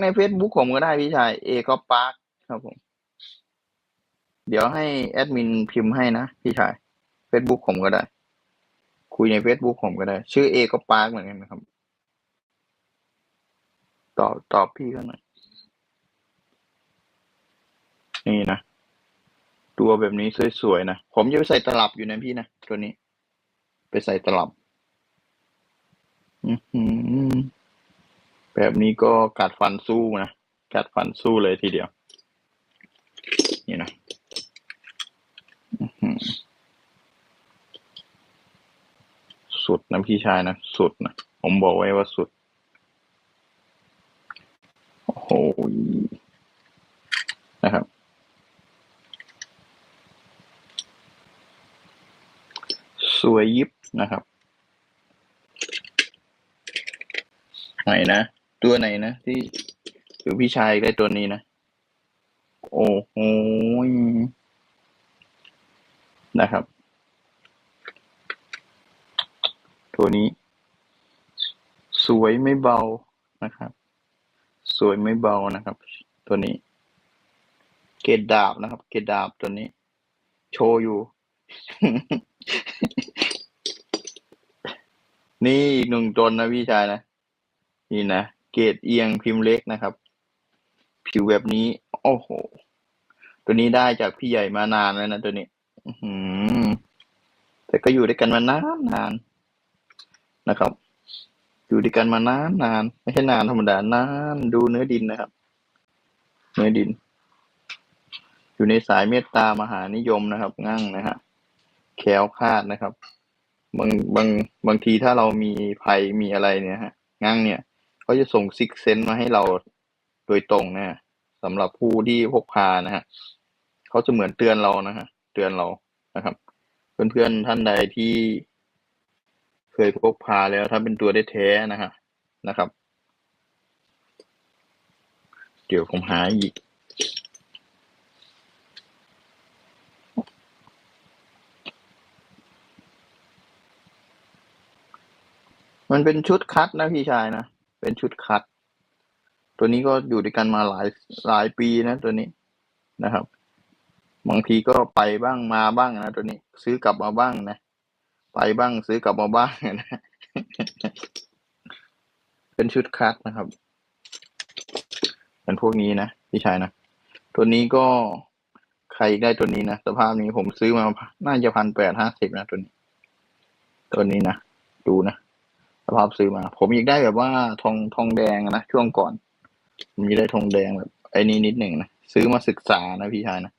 ใน Facebook ผมก็ได้พี่ชายเอก็ปาร์คครับผม เดี๋ยวให้แอดมินพิมพ์ให้นะพี่ชาย Facebook ผมก็ได้ คุยใน Facebook ผมก็ได้ ชื่อเอก็ปาร์คเหมือนกันนะครับ ตอบตอบพี่เขาหน่อยนี่นะ ตัวแบบนี้สวยๆนะ ผมจะไปใส่ตลับอยู่นะพี่นะ ตัวนี้ ไปใส่ตลับ อือหือ แบบนี้ก็กัดฟันสู้นะ กัดฟันสู้เลยทีเดียว นี่นะสุดนะพี่ชายนะ สุดนะ ผมบอกไว้ว่าสุด โอ้โหนะครับ สวยยิบนะครับไหนนะ ตัวไหนนะที่หรือพี่ชายได้ตัวนี้นะ โอ้โหนะครับ ตัวนี้ สวยไม่เบานะครับ สวยไม่เบานะครับ ตัวนี้ เกรดดาบนะครับ เกรดดาบตัวนี้ โชว์อยู่ นี่อีกหนึ่งตนนะพี่ชายนะ นี่นะ เกรดเอียงพิมพ์เล็กนะครับ ผิวแบบนี้ โอ้โห ตัวนี้ได้จากพี่ใหญ่มานานแล้วนะตัวนี้แต่ก็อยู่ด้วยกันมานานนานนะครับ อยู่ด้วยกันมานานนานไม่ใช่นานธรรมดานานดูเนื้อดินนะครับ เนื้อดิน อยู่ในสายเมตตามหานิยมนะครับ งั่งนะฮะแควคาดนะครับ บางบางบางทีถ้าเรามีภัยมีอะไรเนี่ยฮะงั่งเนี่ย เขาจะส่งซิกเซนมาให้เราโดยตรงนะฮะสำหรับผู้ที่พกพานะฮะเขาจะเหมือนเตือนเรานะฮะเตือนเรานะครับ เพื่อนๆท่านใดที่เคยพกพาแล้วถ้าเป็นตัวได้แท้นะฮะนะครับ เดี๋ยวผมหาอีกมันเป็นชุดคัดนะพี่ชายนะ เป็นชุดคัด ตัวนี้ก็อยู่ด้วยกันมาหลายหลายปีนะตัวนี้นะครับ บางทีก็ไปบ้างมาบ้างนะตัวนี้ ซื้อกลับมาบ้างนะ ไปบ้างซื้อกลับมาบ้างนะเป็นชุดคัดนะครับเป็นพวกนี้นะพี่ชายนะตัวนี้ก็ใครได้ตัวนี้นะสภาพนี้ผมซื้อมาน่าจะพันแปดห้าสิบนะตัวนี้ ตัวนี้นะดูนะ สภาพซื้อมา ผมอยากได้แบบว่าทองทองแดงนะช่วงก่อนผมอยากได้ทองแดงแบบไอ้นี้นิดหนึ่งนะซื้อมาศึกษานะพี่ชายนะ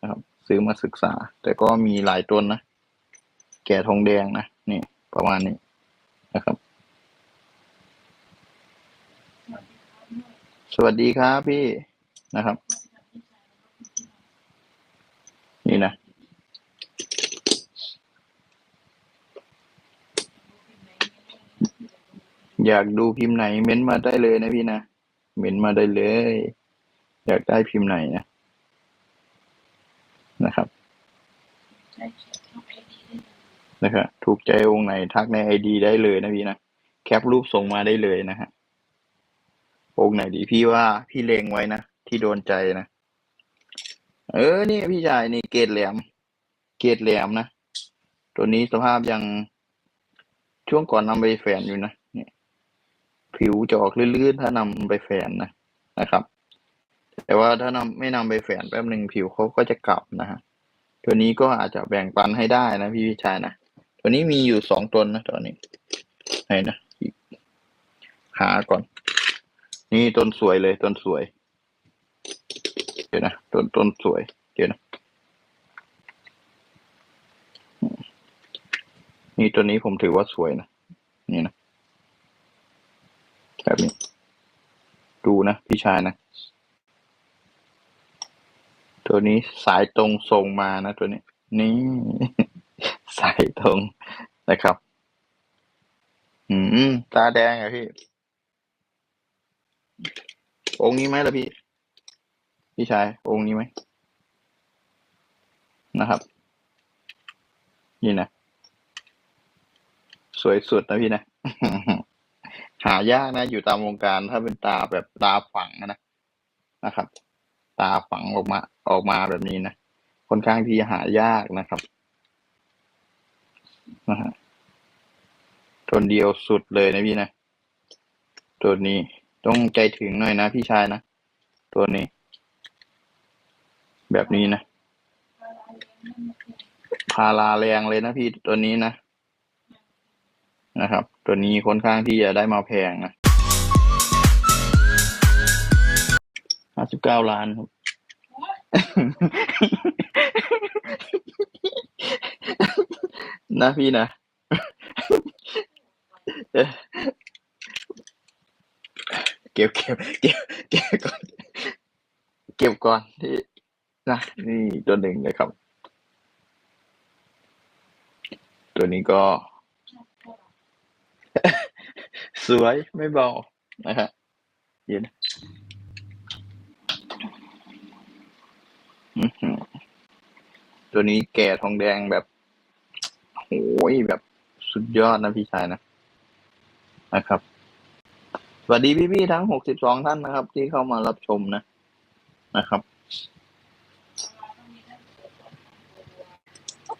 นะครับ ซื้อมาศึกษา แต่ก็มีหลายต้นนะแก่ทองแดงนะนี่ ประมาณนี้นะครับ สวัสดีครับพี่นะครับ นี่นะ อยากดูพิมพ์ไหนเม้นมาได้เลยนะพี่นะเม้นมาได้เลย อยากได้พิมพ์ไหนนะนะครับนะครับถูกใจองค์ไหนทักในไอดีได้เลยนะพี่นะแคปรูปส่งมาได้เลยนะฮะองค์ไหนดีพี่ว่าพี่เลงไว้นะที่โดนใจนะเออนี่พี่ชายนี่เกรดแหลม เกรดแหลมนะ ตัวนี้สภาพยังช่วงก่อนนำไปแฝนอยู่นะ ผิวจะออกลื่นๆ ถ้านำไปแฝนนะนะครับ แต่ว่าถ้านำไม่นำไปแฝนแป๊บหนึ่งผิวเขาก็จะกลับนะฮะตัวนี้ก็อาจจะแบ่งปันให้ได้นะพี่วิชัยนะตัวนี้มีอยู่สองตนนะตัวนี้ไหนนะหาก่อน นี่ต้นสวยเลยต้นสวย เดี๋ยวนะต้นต้นสวย เดี๋ยวนะนี่ตัวนี้ผมถือว่าสวยนะนี่นะ แบบนี้ ดูนะพี่ชายนะ ตัวนี้สายตรงส่งมานะตัวนี้ นี่ สายตรงนะครับ อืม ตาแดงอะพี่ องค์นี้ไหมล่ะพี่ พี่ชาย องค์นี้ไหมนะครับ นี่นะ สวยสุดนะพี่นะ หายากนะ อยู่ตามวงการถ้าเป็นตาแบบตาฝังนะนะครับ ตาฝังออกมาออกมาแบบนี้นะค่อนข้างที่หายากนะครับนะฮะตัวเดียวสุดเลยนะพี่นะ ตัวนี้ต้องใจถึงหน่อยนะพี่ชายนะ ตัวนี้ แบบนี้นะพาราแรงเลยนะพี่ตัวนี้นะ นะครับ ตัวนี้ค่อนข้างที่จะได้มาแพงนะห้าสิบเก้าล้านครับนะพี่นะเก็บเก็บเก็บเก็บก่อนเก็บก่อนที่นะนี่ตัวหนึ่งเลยครับ ตัวนี้ก็ สวยไม่เบานะฮะเย็นตัวนี้แก่ทองแดงแบบโอ้ยแบบสุดยอดนะพี่ชายนะนะครับ สวัสดีพี่ๆทั้งหกสิบสองท่านนะครับ ที่เข้ามารับชมนะนะครับ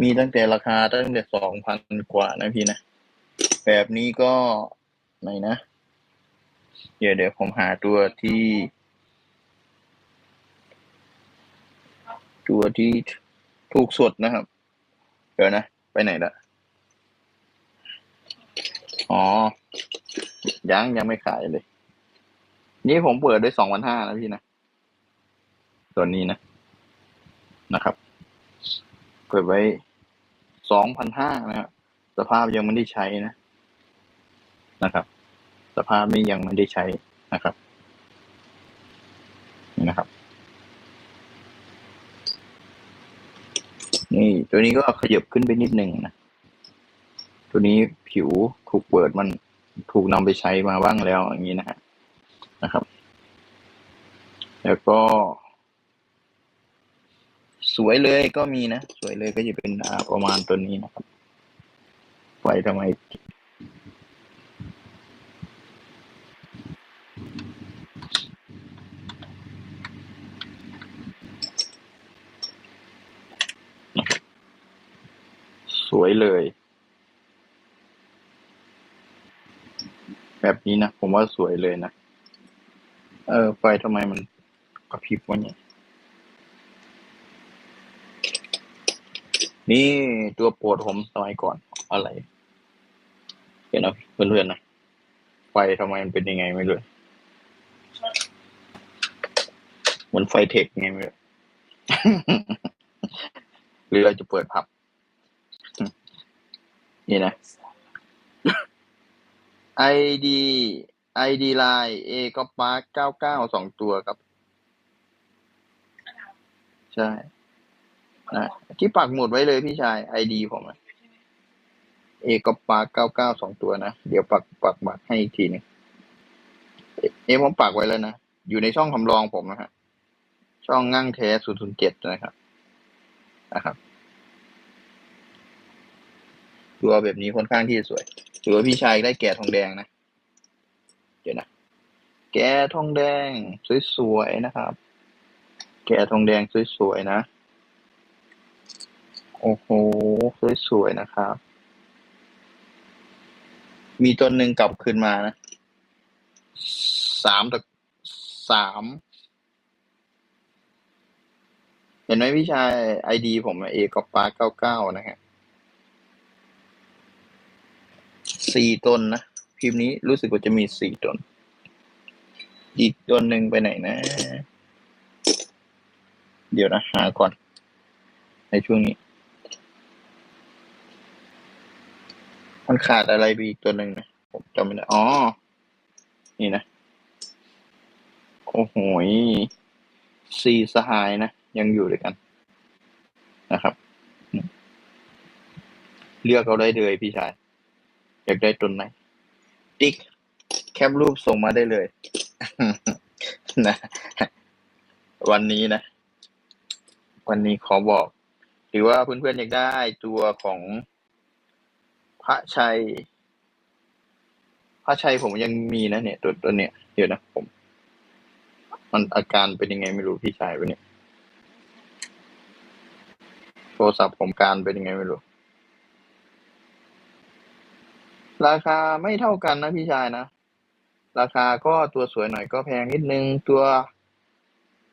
มีตั้งแต่ราคาตั้งแต่สองพันกว่านะพี่นะ แบบนี้ก็ ไหนนะ เดี๋ยวเดี๋ยวผมหาตัวที่ ตัวที่ถูกสุดนะครับ เดี๋ยวนะ ไปไหนละอ๋อ ยังยังไม่ขายเลย นี่ผมเปิดด้วยสองพันห้านะพี่นะ ตัวนี้นะ นะครับ เปิดไว้สองพันห้านะครับสภาพยังไม่ได้ใช้นะ นะครับ สภาพนี้ยังไม่ได้ใช้นะครับนี่นะครับ นี่ตัวนี้ก็ขยับขึ้นไปนิดหนึ่งนะตัวนี้ผิวถูกเปิดมันถูกนำไปใช้มาบ้างแล้วอย่างนี้นะฮะนะครับ แล้วก็ สวยเลยก็มีนะ สวยเลยก็จะเป็นประมาณตัวนี้นะครับไฟทำไม เลย แบบนี้นะ ผมว่าสวยเลยนะ เออ ไฟทำไมมันกระพริบวะเนี่ย นี่ตัวโปรดผมสมัยก่อนอะไรเห็นนะเพื่อนๆนะ ไฟทำไมมันเป็นยังไงไม่รู้เหมือนไฟเทคไงไม่รู้หรือเราจะเปิดพับ นี่นะ ID ID line A ก็ปาร์เก้าเก้าสองตัวครับ ใช่นะที่ปักหมุดไว้เลยพี่ชาย ID ผมอะ A ก็ปาร์เก้าเก้าสองตัวนะ เดี๋ยวปักปักบักให้อีกทีหนึงเอผมปักไว้แล้วนะ อยู่ในช่องคำรองผมนะฮะ ช่องงั่งแท้ศูนย์ศูนย์เจ็ดนะครับนะครับ ตัวแบบนี้ค่อนข้างที่จะสวยถือว่าพี่ชายได้แก่ทองแดงนะ เดี๋ยวนะ แก่ทองแดงสวยๆนะครับ แก่ทองแดงสวยๆนะ โอ้โหสวยๆนะครับ มีต้นหนึ่งกลับคืนมานะสามตะสามเห็นไหมพี่ชายไอดีผมเอกปาเก้าเก้านะฮะ สี่ตนนะพิมพ์นี้รู้สึกว่าจะมีสี่ตน อีกตนหนึ่งไปไหนนะ เดี๋ยวนะหาก่อน ในช่วงนี้ มันขาดอะไรไปอีกตัวหนึ่งนะผมจำไม่ได้อ๋อ นี่นะ โอ้โหสี่สหายนะ ยังอยู่ด้วยกัน นะครับ เลือกเอาได้เลยพี่ชาย อยากได้ต้นไหนติ๊กแคปรูปส่งมาได้เลยนะวันนี้นะ วันนี้ขอบอก หรือว่าเพื่อนๆอยากได้ตัวของพระชัย พระชัยผมยังมีนะเนี่ย ตัวตัวเนี้ยเดี๋ยวนะผม มันอาการเป็นยังไงไม่รู้พี่ชายวันนี้โทรศัพท์ผมการเป็นยังไงไม่รู้ ราคาไม่เท่ากันนะพี่ชายนะ ราคาก็ตัวสวยหน่อยก็แพงนิดนึงตัว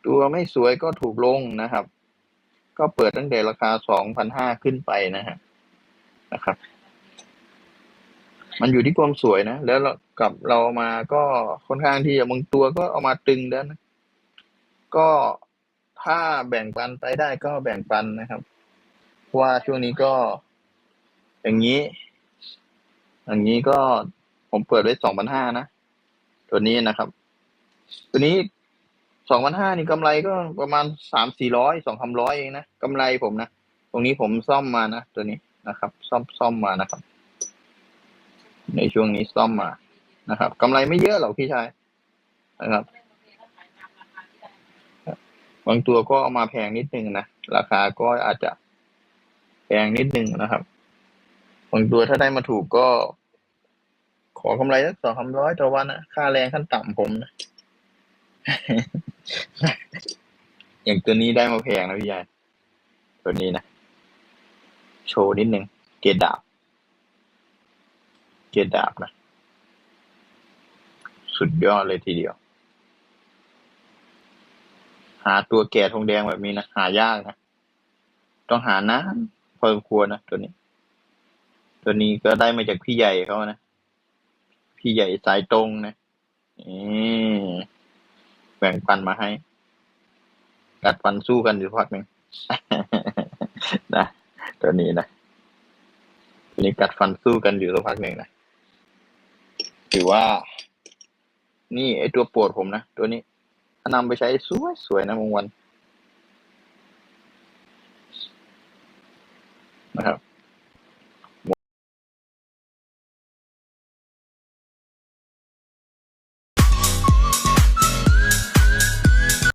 ตัวไม่สวยก็ถูกลงนะครับ ก็เปิดตั้งแต่ราคาสองพันห้าขึ้นไปนะฮะนะครับ มันอยู่ที่ความสวยนะ แล้วกับเรามาก็ค่อนข้างที่จะบางตัวก็เอามาตึงแล้วนะก็ถ้าแบ่งปันไปได้ก็แบ่งปันนะครับเพราะว่าช่วงนี้ก็อย่างนี้ อย่างนี้ก็ผมเปิดไว้สองพันห้านะ ตัวนี้นะครับ ตัวนี้สองพันห้านี่กำไรก็ประมาณสามสี่ร้อยสองคำร้อยเองนะกำไรผมนะ ตรงนี้ผมซ่อมมานะ ตัวนี้นะครับ ซ่อมซ่อมมานะครับ ในช่วงนี้ซ่อมมานะครับกำไรไม่เยอะหรอกพี่ชายนะครับ บางตัวก็เอามาแพงนิดนึงนะ ราคาก็อาจจะแพงนิดนึงนะครับางตัวถ้าได้มาถูกก็ ขอกำไรสักสองคำร้อยต่อวันนะค่าแรงขั้นต่ำผมนะ อย่างตัวนี้ได้มาแพงนะพี่ชายตัวนี้นะ โชว์นิดนึงเกรดดาบ เกรดดาบนะ สุดยอดเลยทีเดียว หาตัวแก่ทองแดงแบบนี้นะ หายากนะ ต้องหานานพอสมควรนะตัวนี้ ตัวนี้ก็ได้มาจากพี่ใหญ่เขานะ พี่ใหญ่สายตรงนะแบ่งปันมาให้กัดฟันสู้กันอยู่พักหนึ่งนะตัวนี้นะตัวนี้กัดฟันสู้กันอยู่สักพักหนึ่งนะถือว่า นี่ไอตัวปรดผมนะตัวนี้ถ้านำไปใช้สวยสวยนะบางวันนะครับ